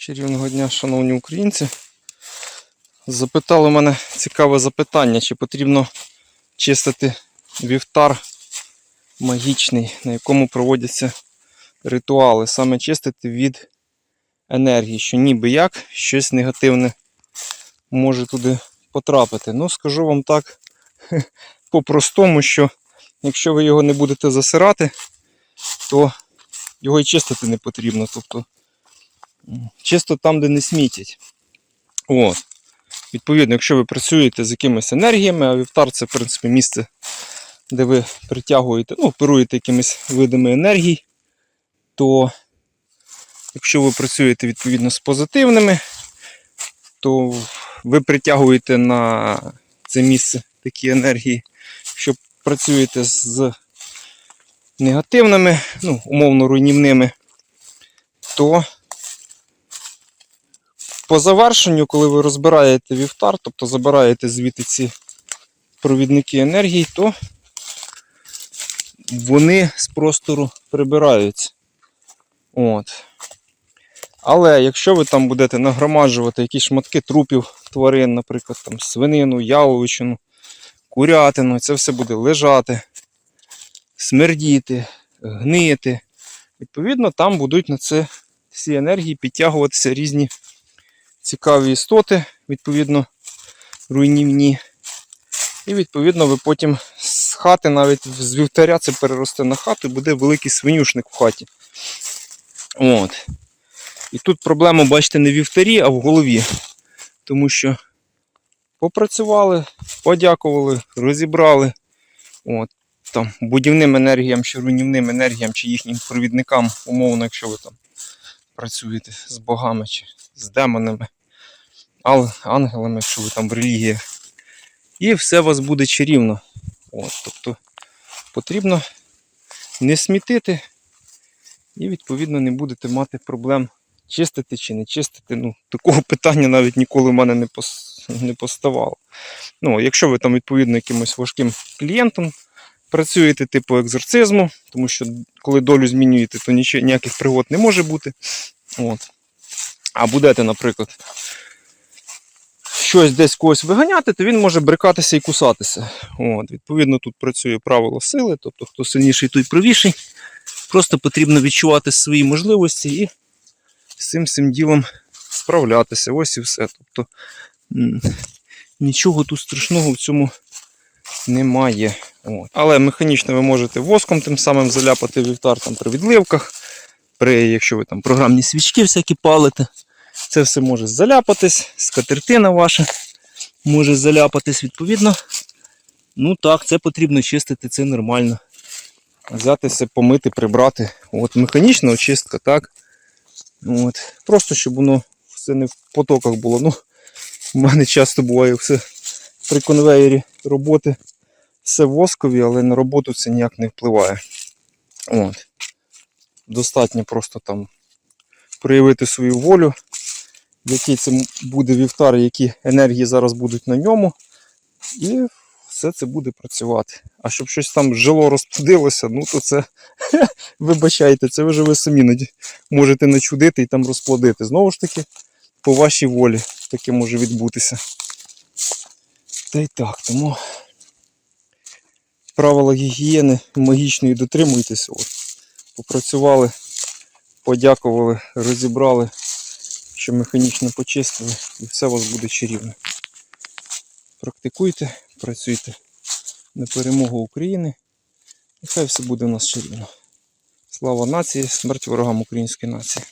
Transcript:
Чарівного дня, шановні українці. Запитали мене цікаве запитання, чи потрібно чистити вівтар магічний, на якому проводяться ритуали. Саме чистити від енергії, що ніби як щось негативне може туди потрапити. Ну, скажу вам так по-простому, що якщо ви його не будете засирати, то його і чистити не потрібно. Тобто чисто там, де не смітять. От. Відповідно, якщо ви працюєте з якимись енергіями, а вівтар це, в принципі, місце, де ви притягуєте, ну, оперуєте якимись видами енергій, то якщо ви працюєте відповідно з позитивними, то ви притягуєте на це місце такі енергії. Якщо працюєте з негативними, ну, умовно руйнівними, то по завершенню, коли ви розбираєте вівтар, тобто забираєте звідти ці провідники енергії, то вони з простору прибираються. От. Але якщо ви там будете нагромаджувати якісь шматки трупів тварин, наприклад, там свинину, яловичину, курятину, це все буде лежати, смердіти, гнити. Відповідно, там будуть на це всі енергії підтягуватися різні цікаві істоти, відповідно, руйнівні. І відповідно ви потім з хати, навіть з вівтаря це переросте на хату і буде великий свинюшник в хаті. От. І тут проблема, бачите, не в вівтарі, а в голові. Тому що попрацювали, подякували, розібрали. От. Там, будівним енергіям чи руйнівним енергіям, чи їхнім провідникам, умовно, якщо ви там працюєте з богами чи з демонами, ангелами, якщо ви там в релігіях. І все у вас буде чарівно. От, тобто потрібно не смітити, і відповідно не будете мати проблем чистити чи не чистити. Ну, такого питання навіть ніколи в мене не, не поставало. Ну, якщо ви там відповідно якимось важким клієнтом працюєте типу екзорцизму, тому що коли долю змінюєте, то нічого, ніяких пригод не може бути. От. А будете, наприклад, щось десь когось виганяти, то він може брикатися і кусатися. От. Відповідно, тут працює правило сили, тобто хто сильніший, той правіший. Просто потрібно відчувати свої можливості і з цим всім ділом справлятися. Ось і все. Тобто нічого тут страшного в цьому немає. От. Але механічно ви можете воском тим самим заляпати вівтар там, при відливках, при, якщо ви там програмні свічки всякі палите. Це все може заляпатись, скатертина ваша може заляпатись відповідно. Ну так, це потрібно чистити, це нормально. Взятися, помити, прибрати. От Механічна очистка, так. От. Просто щоб воно все не в потоках було. Ну, У мене часто буває все при конвеєрі роботи все воскові, але на роботу це ніяк не впливає. От. Достатньо просто там проявити свою волю, який це буде вівтар, які енергії зараз будуть на ньому. І все це буде працювати. А щоб щось там жило розплодилося, ну то це, вибачайте, це вже ви самі можете начудити і там розплодити. Знову ж таки, по вашій волі таке може відбутися. Та й так, тому правила гігієни магічної дотримуйтеся. От. Попрацювали, подякували, розібрали, що механічно почистили, і все у вас буде чарівно. Практикуйте, працюйте на перемогу України. І хай все буде у нас чарівно. Слава нації, смерть ворогам української нації.